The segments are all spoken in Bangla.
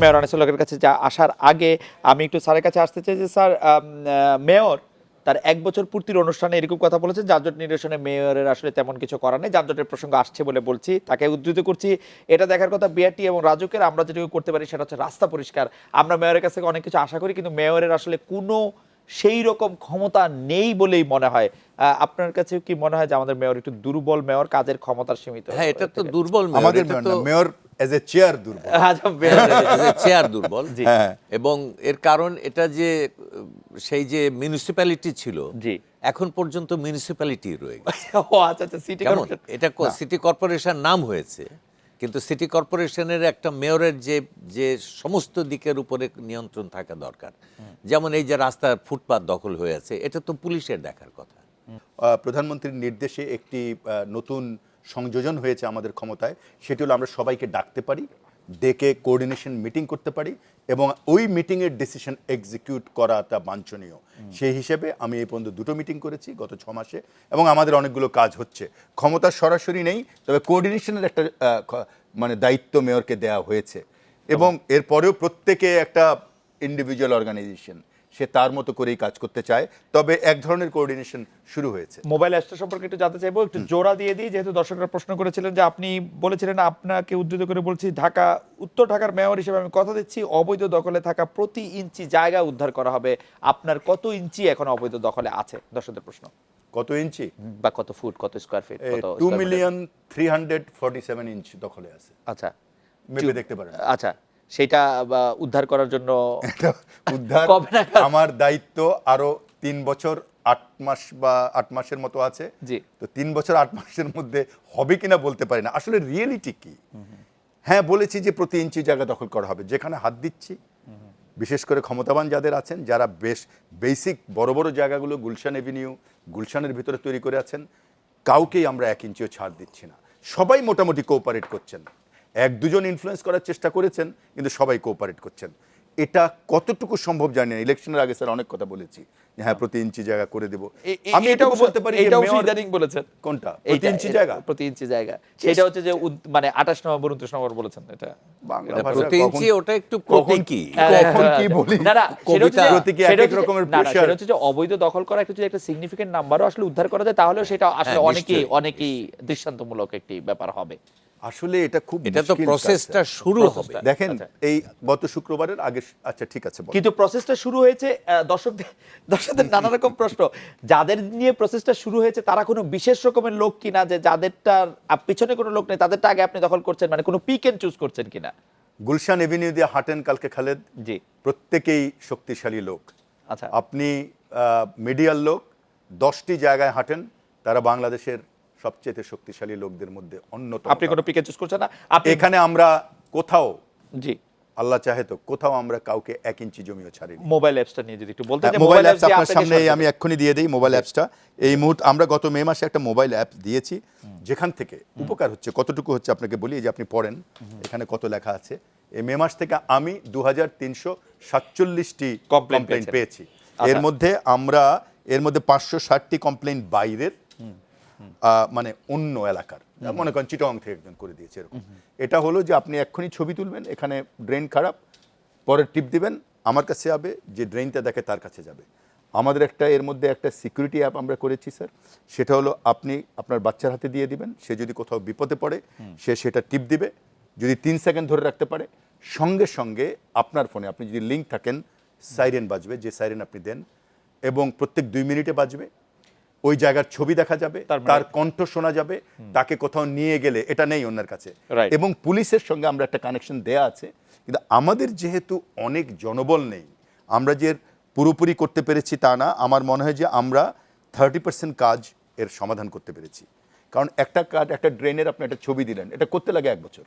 মেয়র আনিসুল্লাহের কাছে যা আসার আগে, আমি একটু স্যারের কাছে আসতে চাই যে, স্যার মেয়র তার এক বছর পূর্তির অনুষ্ঠানে এরকম কথা বলেছে যানজট নিরসনে মেয়রের আসলে তেমন কিছু করার নেই, যানজটের প্রসঙ্গ আসছে বলে বলছি, তাকে উদ্ধৃত করছি। এটা দেখার কথা বিআরটি এবং রাজকের, আমরা যেটুকু করতে পারি সেটা হচ্ছে রাস্তা পরিষ্কার। আমরা মেয়রের কাছ থেকে অনেক কিছু আশা করি, কিন্তু মেয়রের আসলে কোনো সেই রকম ক্ষমতা নেই বলেই মনে হয়। আপনার কাছে কি মনে হয় যে আমাদের মেয়র একটু দুর্বল মেয়র কাজের ক্ষমতার সীমিত? হ্যাঁ এটা তো দুর্বল আমাদের মেয়র এজ এ চেয়ার দুর্বল। আচ্ছা, মেয়র- চেয়ার দুর্বল। জি। হ্যাঁ। এবং এর কারণ এটা যে সেই যে মিউনিসিপ্যালিটি ছিল জি। এখন পর্যন্ত মিউনিসিপ্যালিটি রয়ে গেছে। ও আচ্ছা আচ্ছা সিটি কর্পোরেশন এটা সিটি কর্পোরেশন নাম হয়েছে। কিন্তু সিটি কর্পোরেশনের একটা মেয়রের যে যে সমস্ত দিকের উপরে নিয়ন্ত্রণ থাকা দরকার। যেমন এই যে রাস্তার ফুটপাত দখল হয়ে আছে, এটা তো পুলিশের দেখার কথা। প্রধানমন্ত্রীর নির্দেশে একটি নতুন সংযোজন হয়েছে আমাদের ক্ষমতায়। সেটি হলো আমরা সবাইকে ডাকতে পারি। ডেকে কোঅর্ডিনেশন মিটিং করতে পারি এবং ওই মিটিংয়ের ডিসিশন এক্সিকিউট করাটা বাঞ্ছনীয়। সেই হিসেবে আমি এই পর্যন্ত দুটো মিটিং করেছি গত ছ মাসে এবং আমাদের অনেকগুলো কাজ হচ্ছে। ক্ষমতা সরাসরি নেই, তবে কোঅর্ডিনেশনের একটা মানে দায়িত্ব মেয়রকে দেওয়া হয়েছে। এবং এরপরেও প্রত্যেকে একটা ইন্ডিভিজুয়াল অর্গানাইজেশন সে তার মতো করেই কাজ করতে চায়। তবে এক ধরনের কোঅর্ডিনেশন শুরু হয়েছে। মোবাইল অ্যাপসটা সম্পর্কে একটু জানতে চাইব একটু জোড়া দিয়ে দিই। যেহেতু দর্শকরা প্রশ্ন করেছিলেন যে আপনি বলেছিলেন আপনাকে উদ্ধৃত করে বলছি ঢাকা উত্তর ঢাকার মেয়র হিসেবে আমি কথা দিচ্ছি। অবৈধ দখলে থাকা প্রতি ইঞ্চি জায়গা উদ্ধার করা হবে। আপনার কত ইঞ্চি এখন অবৈধ দখলে আছে? দর্শকদের প্রশ্ন। কত ইঞ্চি? বা কত ফুট কত স্কোয়ার ফিট কত two million three hundred forty seven inch দখলে আছে। আচ্ছা। মেপে দেখতে পারেন। আচ্ছা সেটা উদ্ধার করার জন্য উদ্ধার আমার দায়িত্ব আরও তিন বছর আট মাস বা আট মাসের মতো আছে। জি। তো তিন বছর আট মাসের মধ্যে হবে কিনা বলতে পারি না। আসলে রিয়েলিটি কি? হ্যাঁ বলেছি যে প্রতি ইঞ্চি জায়গা দখল করা হবে। যেখানে হাত দিচ্ছি। বিশেষ করে ক্ষমতাবান যাদের আছেন যারা বেশ বেসিক বড় বড় জায়গাগুলো গুলশান এভিনিউ গুলশানের ভিতরে তৈরি করে আছেন কাউকেই আমরা এক ইঞ্চিও ছাড় দিচ্ছি না। সবাই মোটামুটি কোঅপারেট করছেন। এক দুজন ইনফ্লুয়েন্স করার চেষ্টা করেছেন কিন্তু সবাই কোঅপারেট করছেন। এটা কতটুকু সম্ভব জানি না। ইলেকশনের আগে স্যার অনেক কথা বলেছি হ্যাঁ প্রতি ইঞ্চি জায়গা করে দেব। আমি এটাও বলতে পারি ইদানিং বলেছেন। কোনটা? প্রতি ইঞ্চি জায়গা? প্রতি ইঞ্চি জায়গা। সেটা হচ্ছে যে মানে আঠাশ নম্বর উনত্রিশ নম্বর বলেছেন এটা। বাংলা ভাষা প্রতি ইঞ্চি ওটা একটু কখন- প্রতীকী কখন কি বলি? না না সেটা হচ্ছে এক এক রকমের সেটা হচ্ছে যে অবৈধ দখল করা একটু যদি একটা সিগনিফিকেন্ট নাম্বারও আসলে উদ্ধার করা যায় তাহলে সেটা আসলে হ্যাঁ, অনেকেই অনেকেই দৃষ্টান্তমূলক একটি ব্যাপার হবে। আসলে এটা খুব এটা তো প্রসেসটা শুরু হবে। দেখেন আচ্ছা। এই গত শুক্রবারের আগে আচ্ছা ঠিক আছে কিন্তু প্রসেসটা শুরু হয়েছে দর্শকদের দর্শকদের নানা রকম প্রশ্ন। যাদের নিয়ে প্রসেসটা শুরু হয়েছে তারা কোনো বিশেষ রকমের লোক কিনা যে যাদেরটার পিছনে কোনো লোক নেই তাদেরটা আগে আপনি দখল করছেন মানে কোনো পিক এন্ড চুজ করছেন কিনা? গুলশান এভিনিউ দিয়ে হাঁটেন কালকে খালেদ? জি। প্রত্যেকেই শক্তিশালী লোক। আচ্ছা। আপনি মিডিয়ার লোক দশটি জায়গায় হাঁটেন তারা বাংলাদেশের সবচেয়ে শক্তিশালী লোকদের মধ্যে অন্যতম আপনি কোনো পিক চুজ করছেন না? এখানে আমরা কোথাও জি। আল্লাহ চাহে তো কোথাও আমরা কাউকে এক ইঞ্চি জমিও ছাড়িনি। মোবাইল অ্যাপসটা নিয়ে যদি একটু বলতে হ্যাঁ, মোবাইল অ্যাপস আপনার সামনে আমি এক্ষুনি দিয়ে দিই মোবাইল অ্যাপসটা এই মুহূর্তে আমরা গত মে মাসে একটা মোবাইল অ্যাপ দিয়েছি যেখান থেকে উপকার হচ্ছে কতটুকু হচ্ছে আপনাকে বলি যে আপনি পড়েন এখানে কত লেখা আছে? এই মে মাস থেকে আমি দু হাজার তিনশো সাতচল্লিশটি কমপ্লেন পেয়েছি। আচ্ছা। এর মধ্যে আমরা এর মধ্যে পাঁচশো ষাটটি কমপ্লেন বাইরের। মানে অন্য এলাকার। মনে করেন চিটং থেকে একজন করে দিয়েছে এরকম। এটা হলো যে আপনি এক্ষুনি ছবি তুলবেন এখানে ড্রেন খারাপ পরে টিপ দিবেন আমার কাছে যাবে যে ড্রেনটা দেখে তার কাছে যাবে। আমাদের একটা এর মধ্যে একটা সিকিউরিটি অ্যাপ আমরা করেছি স্যার। সেটা হলো আপনি আপনার বাচ্চার হাতে দিয়ে দিবেন সে যদি কোথাও বিপদে পড়ে সে সেটা টিপ দিবে যদি তিন সেকেন্ড ধরে রাখতে পারে সঙ্গে সঙ্গে আপনার ফোনে আপনি যদি লিঙ্ক থাকেন সাইরেন বাজবে যে সাইরেন আপনি দেন এবং প্রত্যেক দুই মিনিটে বাজবে ওই জায়গার ছবি দেখা যাবে তার মানে- কণ্ঠ শোনা যাবে তাকে কোথাও নিয়ে গেলে এটা নেই ওনার কাছে। এবং পুলিশের সঙ্গে আমরা একটা কানেকশন দেয়া আছে কিন্তু আমাদের যেহেতু অনেক জনবল নেই আমরা যে পুরোপুরি করতে পেরেছি তা না আমার মনে হয় যে আমরা থার্টি পার্সেন্ট কাজ এর সমাধান করতে পেরেছি। কারণ একটা কাজ একটা ড্রেনের আপনি একটা ছবি দিলেন এটা করতে লাগে এক বছর।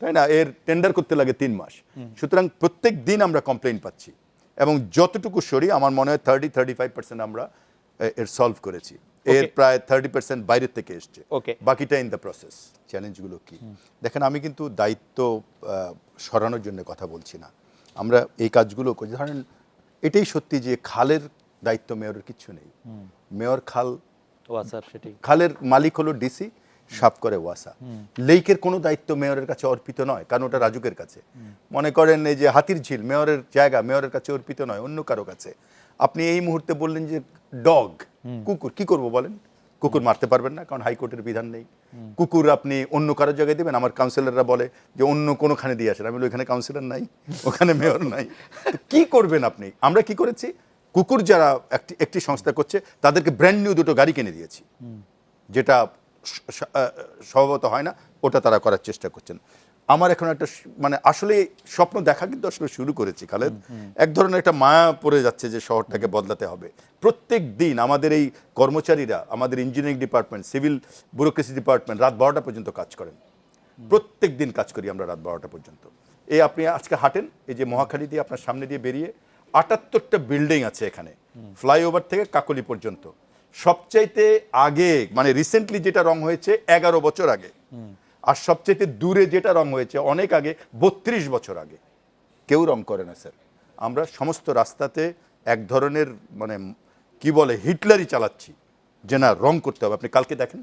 তাই না? এর টেন্ডার করতে লাগে তিন মাস। সুতরাং প্রত্যেক দিন আমরা কমপ্লেন পাচ্ছি। এবং যতটুকু সরি আমার মনে হয় থার্টি থার্টি ফাইভ পার্সেন্ট আমরা এর সলভ করেছি। এর প্রায় থার্টি পার্সেন্ট বাইরের থেকে এসছে. বাকিটা ইন দ্য প্রসেস চ্যালেঞ্জগুলো কি? দেখেন আমি কিন্তু দায়িত্ব সরানোর জন্য কথা বলছি না। আমরা এই কাজগুলো করি। ধরেন এটাই সত্যি যে খালের দায়িত্ব মেয়রের কিছু নেই। মেয়র খাল খালের মালিক হলো ডিসি সাফ করে ওয়াসা। লেকের কোনো দায়িত্ব মেয়রের কাছে অর্পিত নয় কারণ ওটা রাজুকের কাছে। মনে করেন এই যে হাতির ঝিল মেয়রের জায়গা মেয়রের কাছে অর্পিত নয় অন্য কারও কাছে। আপনি এই মুহূর্তে বললেন যে ডগ, কুকুর, কি করব বলেন? কুকুর মারতে পারবেন না, কারণ হাইকোর্টের বিধান নেই। কুকুর আপনি অন্য কারও জায়গায় দেবেন? আমার কাউন্সিলররা বলে যে অন্য কোনোখানে দিয়ে আসেন। আমি ওখানে কাউন্সিলর নাই, ওখানে মেয়র নাই। কি করবেন আপনি? আমরা কি করেছি? কুকুর যারা একটি একটি সংস্থা করছে, তাদেরকে ব্র্যান্ড নিউ দুটো গাড়ি কিনে দিয়েছি। যেটা স্বভাবত হয় না, ওটা তারা করার চেষ্টা করছেন। আমার এখন একটা মানে আসলে স্বপ্ন দেখা কিন্তু আসলে শুরু করেছি, খালেদ। এক ধরনের একটা মায়া পড়ে যাচ্ছে যে শহরটাকে বদলাতে হবে। প্রত্যেক দিন আমাদের এই কর্মচারীরা, আমাদের engineering department civil bureaucracy department রাত বারোটা পর্যন্ত কাজ করেন। প্রত্যেক দিন কাজ করি আমরা রাত বারোটা পর্যন্ত। এই আপনি আজকে হাঁটেন, এই যে মহাখালী দিয়ে আপনার সামনে দিয়ে বেরিয়ে আটাত্তরটা বিল্ডিং আছে এখানে ফ্লাইওভার থেকে কাকলি পর্যন্ত। সবচাইতে আগে মানে রিসেন্টলি যেটা রং হয়েছে, এগারো বছর আগে। আর সবচাইতে দূরে যেটা রং হয়েছে অনেক আগে বত্রিশ বছর আগে। কেউ রং করে না স্যার। আমরা সমস্ত রাস্তাতে এক ধরনের মানে কি বলে হিটলারই চালাচ্ছি যে না রং করতে হবে। আপনি কালকে দেখেন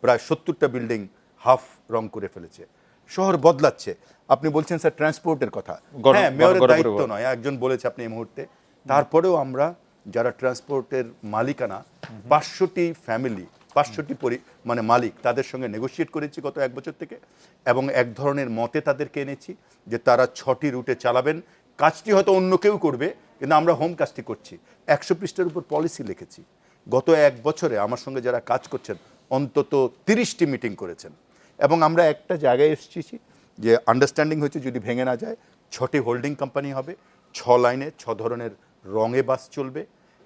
প্রায় সত্তরটা বিল্ডিং হাফ রং করে ফেলেছে। শহর বদলাচ্ছে। আপনি বলছেন স্যার ট্রান্সপোর্টের কথা। হ্যাঁ মেয়রের দায়িত্ব নয় একজন বলেছে আপনি এই মুহূর্তে। তারপরেও আমরা যারা ট্রান্সপোর্টের মালিকানা পাঁচশোটি ফ্যামিলি পাঁচশোটি পরি মানে মালিক তাদের সঙ্গে নেগোশিয়েট করেছি গত এক বছর থেকে এবং এক ধরনের মতে তাদেরকে এনেছি যে তারা ছটি রুটে চালাবেন। কাজটি হয়তো অন্য কেউ করবে, কিন্তু আমরা হোম কাজটি করছি। একশো পৃষ্ঠের উপর পলিসি লিখেছি। গত এক বছরে আমার সঙ্গে যারা কাজ করছেন, অন্তত তিরিশটি মিটিং করেছেন। এবং আমরা একটা জায়গায় এসেছি যে আন্ডারস্ট্যান্ডিং হয়েছে যদি ভেঙে না যায়, ছটি হোল্ডিং কোম্পানি হবে, ছ লাইনে ছ ধরনের রঙে বাস চলবে,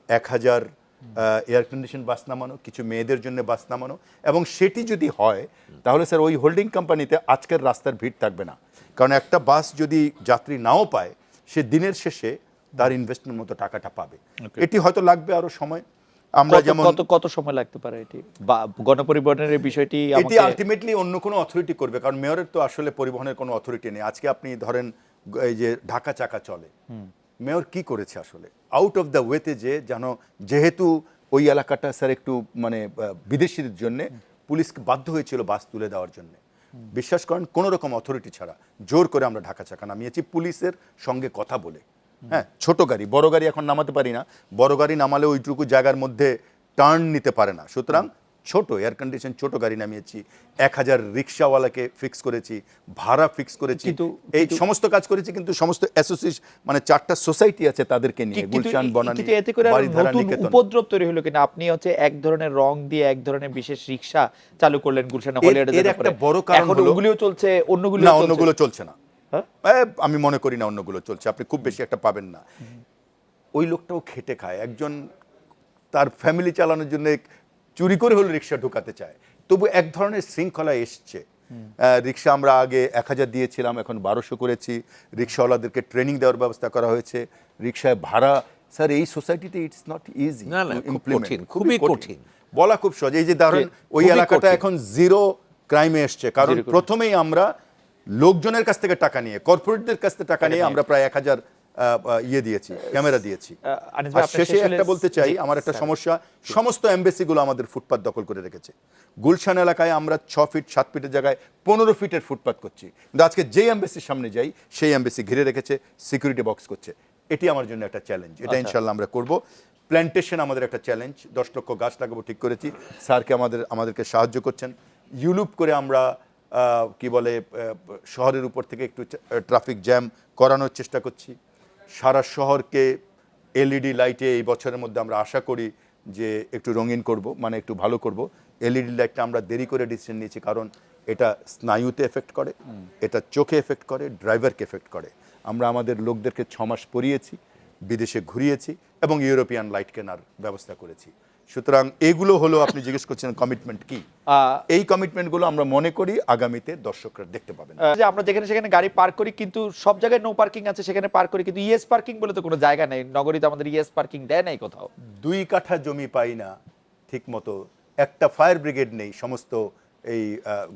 এক হাজার এয়ার কন্ডিশন বাস নামানো কিছু মেয়েদের জন্য বাস নামানো এবং সেটি যদি হয় তাহলে স্যার ওই হোল্ডিং কোম্পানিতে আজকের রাস্তার ভিড় থাকবে না। কারণ একটা বাস যদি যাত্রী নাও পায় সে দিনের শেষে তার ইনভেস্টমেন্ট মতো টাকাটা পাবে। এটি হয়তো লাগবে আরও সময়। আমরা যেমন কত কত সময় লাগতে পারে এটি? বা গণপরিবহনের এই বিষয়টি এটি আলটিমেটলি অন্য কোনো অথরিটি করবে কারণ মেয়রের তো আসলে পরিবহনের কোনো অথরিটি নেই। আজকে আপনি ধরেন এই যে ঢাকা চাকা চলে। মেয়র কি করেছে আসলে? আউট অফ দ্য ওয়েতে যে, যেন যেহেতু ওই এলাকাটা স্যার একটু মানে বিদেশিদের জন্য পুলিশকে বাধ্য হয়েছিল বাস তুলে দেওয়ার জন্য। বিশ্বাস করেন, কোনো রকম অথরিটি ছাড়া জোর করে আমরা ঢাকা চাকা নামিয়েছি, পুলিশের সঙ্গে কথা বলে। হ্যাঁ ছোট গাড়ি, বড় গাড়ি এখন নামাতে পারি না। বড় গাড়ি নামালে ওইটুকু জায়গার মধ্যে টার্ন নিতে পারে না। সুতরাং ছোট এয়ার কন্ডিশন ছোট গাড়ি নামিয়েছি এক হাজার রিক্সাওয়ালাকে ফিক্স করেছি ভাড়া ফিক্স করেছি কিন্তু- এই সমস্ত কাজ করেছি কিন্তু সমস্ত অ্যাসোসিয়েশন মানে চারটা সোসাইটি আছে তাদেরকে নিয়ে গুলশান বনানী এতে করে নতুন উপদ্রব তৈরি হলো কিনা? আপনি হচ্ছে এক ধরনের রং দিয়ে এক ধরনের বিশেষ রিক্সা চালু করলেন গুলশানে এর- একটা বড় কারণ হলো- ওগুলিও চলছে অন্যগুলো না অন্যগুলো চলছে না। হ্যাঁ? আমি মনে করি না অন্যগুলো চলছে আপনি খুব বেশি একটা পাবেন না। ওই লোকটাও খেটে খায় একজন তার ফ্যামিলি চালানোর জন্য চুরি করে হলো রিক্সা ঢুকাতে চায়। তবু এক ধরনের শৃঙ্খলা এসছে। রিক্সা আমরা আগে এক হাজার দিয়েছিলাম এখন বারোশো করেছি। রিক্সাওয়ালাদেরকে ট্রেনিং দেওয়ার ব্যবস্থা করা হয়েছে। রিক্সায় ভাড়া স্যার এই সোসাইটিতে ইটস নট ইজি খুবই কঠিন। বলা খুব সহজ। এই যে ধরেন ওই এলাকাটা এখন জিরো ক্রাইমে এসছে। কারণ প্রথমেই আমরা লোকজনের কাছ থেকে টাকা নিয়ে কর্পোরেটদের কাছ থেকে টাকা নিয়ে। আমরা প্রায় এক হাজার ইয়ে দিয়েছি ক্যামেরা দিয়েছি। আর শেষে একটা বলতে চাই আমার একটা সমস্যা সমস্ত এমবেসিগুলো আমাদের ফুটপাত দখল করে রেখেছে। গুলশান এলাকায় আমরা ছ ফিট সাত ফিটের জায়গায় পনেরো ফিটের ফুটপাত করছি। কিন্তু আজকে যেই এমবেসির সামনে যাই সেই এমবেসি ঘিরে রেখেছে সিকিউরিটি বক্স করছে। এটি আমার জন্য একটা চ্যালেঞ্জ এটা আচ্ছা। ইনশাল্লাহ আমরা করব। প্ল্যান্টেশন আমাদের একটা চ্যালেঞ্জ দশ লক্ষ গাছ লাগাবো ঠিক করেছি। স্যারকে আমাদের আমাদেরকে সাহায্য করছেন। ইউলুপ করে আমরা কি বলে শহরের উপর থেকে একটু ট্রাফিক জ্যাম করানোর চেষ্টা করছি। সারা শহরকে এলইডি লাইটে এই বছরের মধ্যে আমরা আশা করি যে একটু রঙিন করব মানে একটু ভালো করব। এলইডি লাইটটা আমরা দেরি করে ডিসিশন নিয়েছি কারণ এটা স্নায়ুতে এফেক্ট করে, এটা চোখে এফেক্ট করে, ড্রাইভারকে এফেক্ট করে। আমরা আমাদের লোকদেরকে ছমাস মাস পরিয়েছি, বিদেশে ঘুরিয়েছি এবং ইউরোপিয়ান লাইট কেনার ব্যবস্থা করেছি। সুতরাং এগুলো হলো আপনি জিজ্ঞেস করছেন কমিটমেন্ট কি? এই কমিটমেন্টগুলো আমরা মনে করি আগামীতে দর্শকরা দেখতে পাবেন। যে আমরা যেখানে সেখানে গাড়ি পার্ক করি কিন্তু সব জায়গায় নো পার্কিং আছে সেখানে পার্ক করি কিন্তু ইএস পার্কিং বলে তো কোনো জায়গা নেই। নগরীতে আমাদের ইএস পার্কিং দেয় নাই কোথাও। দুই কাঠা জমি পাই না ঠিক মতো একটা ফায়ার ব্রিগেড নেই সমস্ত এই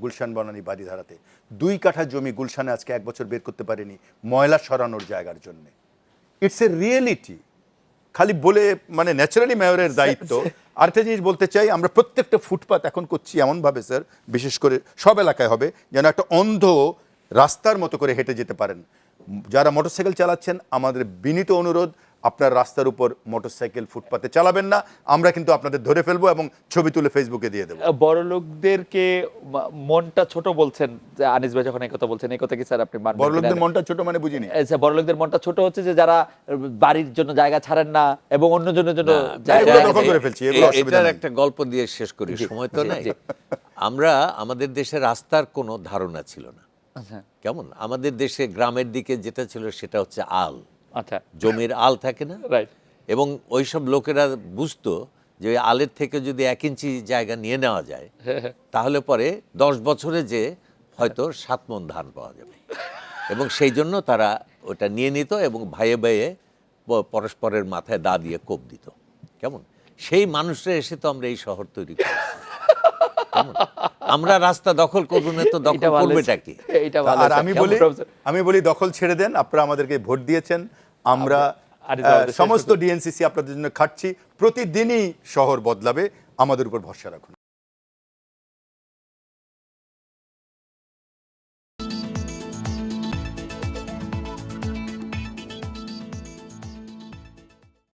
গুলশান বনানী বাড়িধারাতে। দুই কাঠা জমি গুলশানে আজকে এক বছর বের করতে পারেনি ময়লা সরানোর জায়গার জন্য। ইটস এ রিয়েলিটি খালি বলে মানে ন্যাচারালি মেয়রের দায়িত্ব। আরেকটা জিনিস বলতে চাই আমরা প্রত্যেকটা ফুটপাত এখন করছি এমনভাবে স্যার বিশেষ করে সব এলাকায় হবে যেন একটা অন্ধ রাস্তার মতো করে হেঁটে যেতে পারেন। যারা মোটরসাইকেল চালাচ্ছেন আমাদের বিনীত অনুরোধ আপনার রাস্তার উপর মোটরসাইকেল ফুটপাতে চালাবেন না। আমরা কিন্তু আপনাদের ধরে ফেলব এবং ছবি তুলে ফেসবুকে দিয়ে দেবো। বড় লোকদেরকে মনটা ছোট বলছেন যে আনিস ভাই যখন এই কথা বলছেন এই কথা কি স্যার আপনি বড় লোকদের মনটা ছোট মানে বুঝিনি। যে বড় লোকদের মনটা ছোট হচ্ছে যে যারা বাড়ির জন্য জায়গা ছাড়েন না এবং অন্যজনের জন্য দখল করে ফেলছি, এটার একটা গল্প দিয়ে শেষ করি সময় তো নাই। আমরা আমাদের দেশে রাস্তার কোনো ধারণা ছিল না। আচ্ছা। কেমন? আমাদের দেশে গ্রামের দিকে যেটা ছিল সেটা হচ্ছে আল। আচ্ছা। জমির আল থাকে না? রাইট এবং ওইসব লোকেরা বুঝতো যে ওই আলের থেকে যদি এক ইঞ্চি জায়গা নিয়ে নেওয়া যায় তাহলে পরে দশ বছরে যে হয়তো সাত মন ধান পাওয়া যাবে। এবং সেই জন্য তারা ওটা নিয়ে নিত এবং ভাইয়ে ভাইয়ে পরস্পরের মাথায় দা দিয়ে কোপ দিত। কেমন? সেই মানুষরা এসে তো আমরা এই শহর তৈরি করেছি। কেমন? আমরা রাস্তা দখল করব না তো দখল করবেটা কি? আর আমি বলি আমি বলি দখল ছেড়ে দেন আপনারা আমাদেরকে ভোট দিয়েছেন। আমরা সমস্ত ডিএনসিসি আপনাদের জন্য খাটছি। প্রতিদিনই শহর বদলাবে। আমাদের উপর ভরসা রাখুন।